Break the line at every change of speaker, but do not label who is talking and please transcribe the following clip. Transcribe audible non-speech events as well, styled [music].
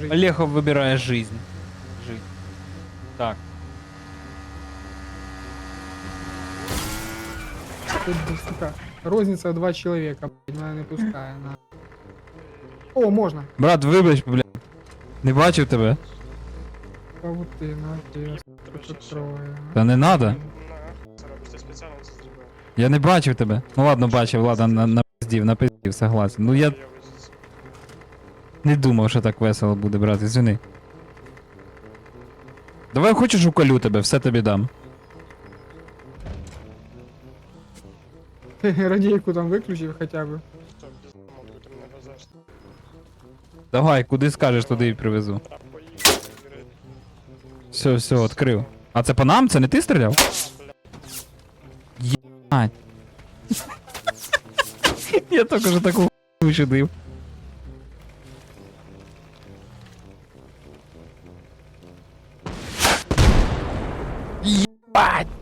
жить.
Олег вибирає жизнь. Жить. Так.
В два блядь, мене не пускає. На. О, можна.
Брат, вибач, блядь. Не бачив тебе.
Павутина, тіс, троє.
Та не надо.
На.
Я не бачив тебе. Ну ладно, бачив, ладно, на, напиздів, напиздів, согласен. Ну я не думав, що так весело буде, брат, извини. Давай хочеш уколю тебе, все тобі дам.
Радійку там виключив хоча б.
Без.
Давай, куди скажеш, туди і привезу.
Поїхали.
Все, все, відкрив. А це по нам? Це не ти стріляв?
Бля, [laughs]
Я тільки що таку хуйню чудив. Єбать!